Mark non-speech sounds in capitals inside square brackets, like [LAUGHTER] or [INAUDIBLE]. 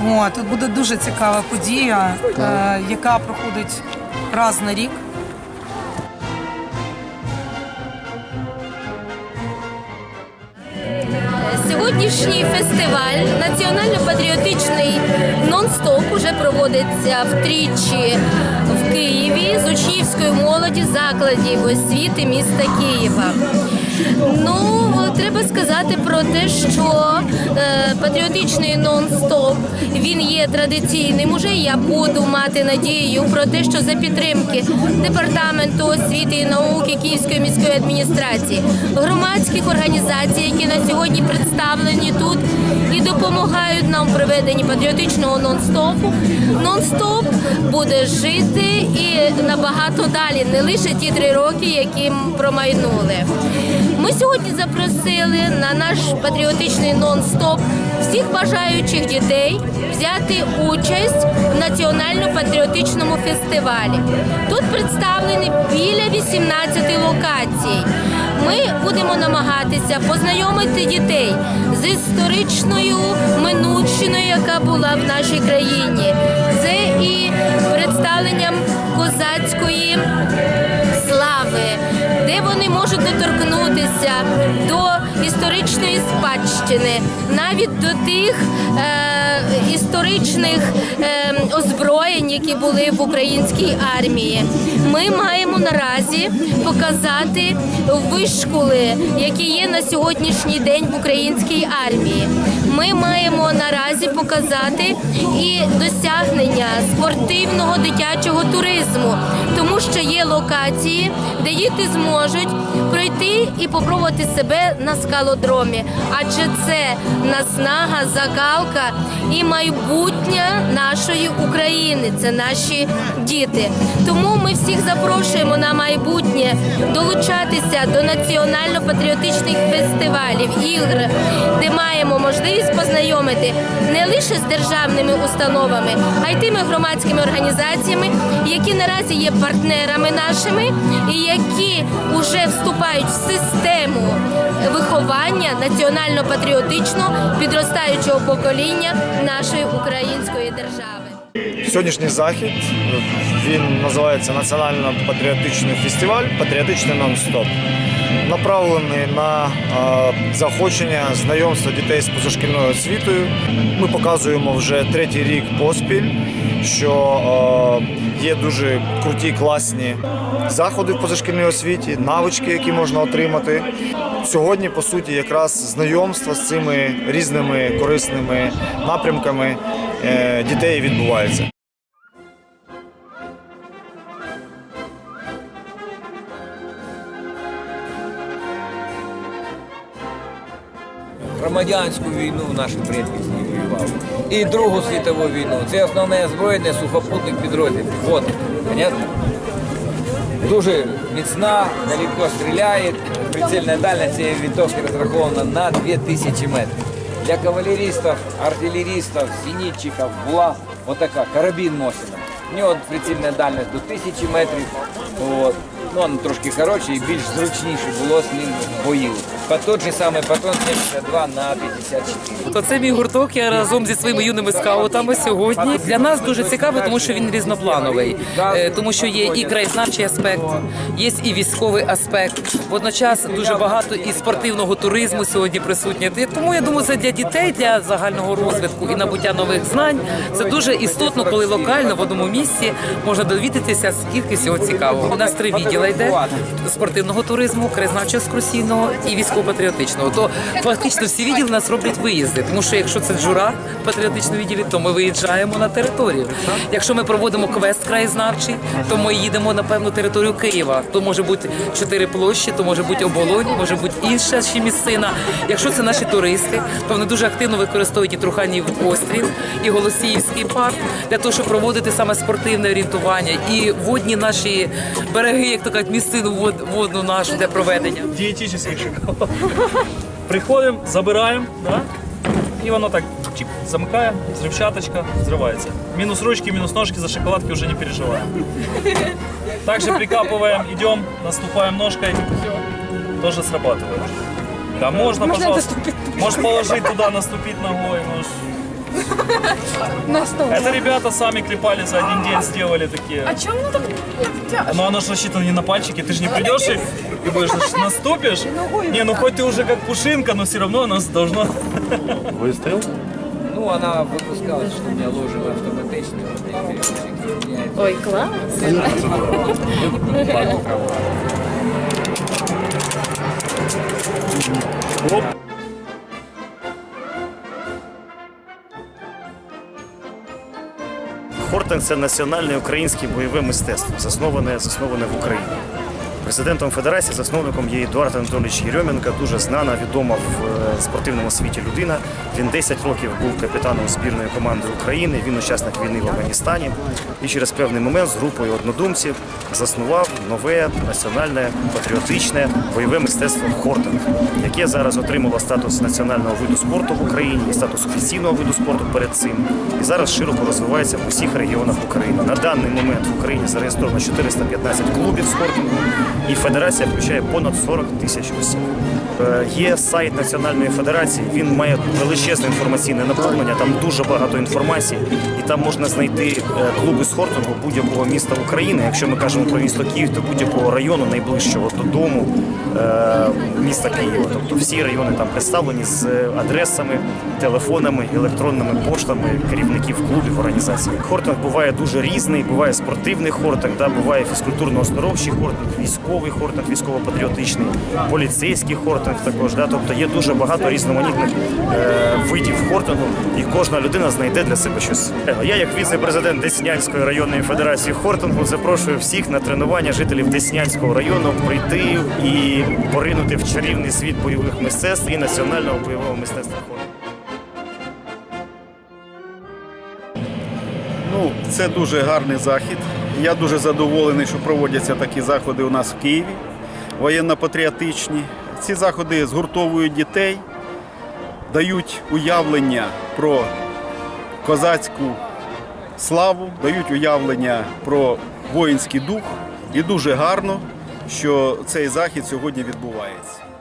О, тут буде дуже цікава подія, е, яка проходить раз на рік. Сьогоднішній фестиваль національно-патріотичний нон-стоп уже проводиться втричі в Києві з учнівської молоді закладів освіти міста Києва. Ну, треба сказати про те, що е, патріотичний нон-стоп він є традиційним. Уже я буду мати надію про те, що за підтримки департаменту освіти і науки Київської міської адміністрації, громадських організацій, які на сьогодні представлені тут і допомагають нам в проведенні патріотичного нон-стопу. Нон-стоп буде жити і набагато далі, не лише ті три роки, які промайнули. Ми сьогодні запросили на наш патріотичний нон-стоп всіх бажаючих дітей взяти участь в національно-патріотичному фестивалі. Тут представлені біля 18 локацій. Ми будемо намагатися познайомити дітей з історичною минувщиною, яка була в нашій країні. Це і представленням козацької слави, де вони можуть доторкнутися до історичної спадщини, навіть до тих е, історичних е, озброєнь, які були в українській армії. Ми маємо наразі показати вишколи, які є на сьогоднішній день в українській армії. Ми маємо наразі показати і досягнення спортивного дитячого туризму, тому що є локації, де діти зможуть пройти і попробувати себе на скалодромі, адже це наснага, закалка і майбутнє нашої України. Це наші діти. Тому ми всіх запрошуємо на майбутнє долучатися до національно-патріотичних фестивалів, ігр, де маємо можливість познайомити не лише з державними установами, а й тими громадськими організаціями, які наразі є партнерами нашими і які вже вступають в систему виховання національно-патріотичного підростаючого покоління нашої української держави. Сьогоднішній захід він називається Національно-патріотичний фестиваль Патріотичний нон-стоп. Направлений на заохочення знайомства дітей з позашкільною освітою. Ми показуємо вже третій рік поспіль, що є дуже круті, класні заходи в позашкільній освіті, навички, які можна отримати. Сьогодні, по суті, якраз знайомство з цими різними корисними напрямками е, дітей відбувається. громадянську війну наші предки воювали. І Другу світову війну. Це основне озброєння сухопутних підрозділів. Понятно? Дуже міцна, далеко стріляє. Прицільна дальність цієї вітовки розрахована на 2000 метрів. Для кавалерістів, артилерістів, зенітчиків була отака, карабін Мосіна. У нього прицільна дальність до 1000 метрів. От. Ну, він трошки коротше і більш зручніше було з ним в бою. По тот же самий патрон 72 на 54. То це мій гурток. Я разом зі своїми юними скаутами сьогодні. Для нас дуже цікавий, тому що він різноплановий, Е, тому що є і краєзнавчий аспект, є і військовий аспект. Водночас дуже багато і спортивного туризму сьогодні присутнє. Тому я думаю, це для дітей, для загального розвитку і набуття нових знань. Це дуже істотно, коли локально в одному місці можна довідатися, скільки всього цікавого. У нас три відділи йде спортивного туризму, краєзнавчо екскурсійного і військово-патріотичного. То фактично всі відділи нас роблять виїзди, тому що якщо це джура в патріотичному відділі, то ми виїжджаємо на територію. Якщо ми проводимо квест краєзнавчий, то ми їдемо на певну територію Києва. То може бути чотири площі, то може бути оболонь, може бути інша ще місцина. Якщо це наші туристи, то вони дуже активно використовують і Труханів острів, і Голосіївський парк для того, щоб проводити саме спортивне орієнтування і водні наші береги, як то кажуть, місцину вод- водну нашу для проведення. диетический шоколад. Приходимо, забираємо, да? і воно так чик, замикає, взрывчаточка, взрывается. Минус ручки, минус ножки, за шоколадки уже не переживаем. Также прикапываем, идем, наступаем ножкой, тоже срабатывает. Да, можно, пожалуйста. Можешь положить туда, наступить ногой, можешь Это ребята сами клепали за один день, сделали такие. А чому так тяжко? Но оно же рассчитано не на пальчики, ты же не придешь и, и будешь значит, наступишь. Не, ну хоть ты уже как пушинка, но все равно оно должно... Вистріл? Ну, она выпускалась, что у меня ложила автоматично. Ой, клас. [LAUGHS] Хортинг це національне українське бойове мистецтво, засноване, засноване в Україні. Президентом Федерації, засновником є Едуард Анатолійович Єрьоменко, дуже знана, відома в е, спортивному світі людина. Він 10 років був капітаном збірної команди України. Він учасник війни в Афганістані. І через певний момент з групою однодумців заснував нове національне патріотичне бойове мистецтво Хортинг, яке зараз отримало статус національного виду спорту в Україні і статус офіційного виду спорту перед цим. І зараз широко розвивається в усіх регіонах України. На даний момент в Україні зареєстровано 415 клубів хортингу, і федерація включає понад 40 тисяч осіб. Е, Є сайт Національної федерації, він має величезне інформаційне наповнення, там дуже багато інформації, і там можна знайти е, клуби з хортингу будь-якого міста України. Якщо ми кажемо про місто Київ, то будь-якого району найближчого додому е, міста Києва. Тобто всі райони там представлені з адресами, телефонами, електронними поштами керівників клубів організацій. Хортинг буває дуже різний, буває спортивний хортинг, да, буває фізкультурно-оздоровчий хортинг, військовий хортинг, військово-патріотичний, поліцейський хортинг також. Да, тобто є дуже багато різноманітних е, видів хортингу, і кожна людина знайде для себе щось. Я, як віце-президент Деснянської районної федерації хортингу, запрошую всіх на тренування жителів Деснянського району прийти і поринути в чарівний світ бойових мистецтв і національного бойового мистецтва хортингу. Ну, це дуже гарний захід. Я дуже задоволений, що проводяться такі заходи у нас в Києві, воєнно-патріотичні. Ці заходи згуртовують дітей, дають уявлення про козацьку славу, дають уявлення про воїнський дух. І дуже гарно, що цей захід сьогодні відбувається.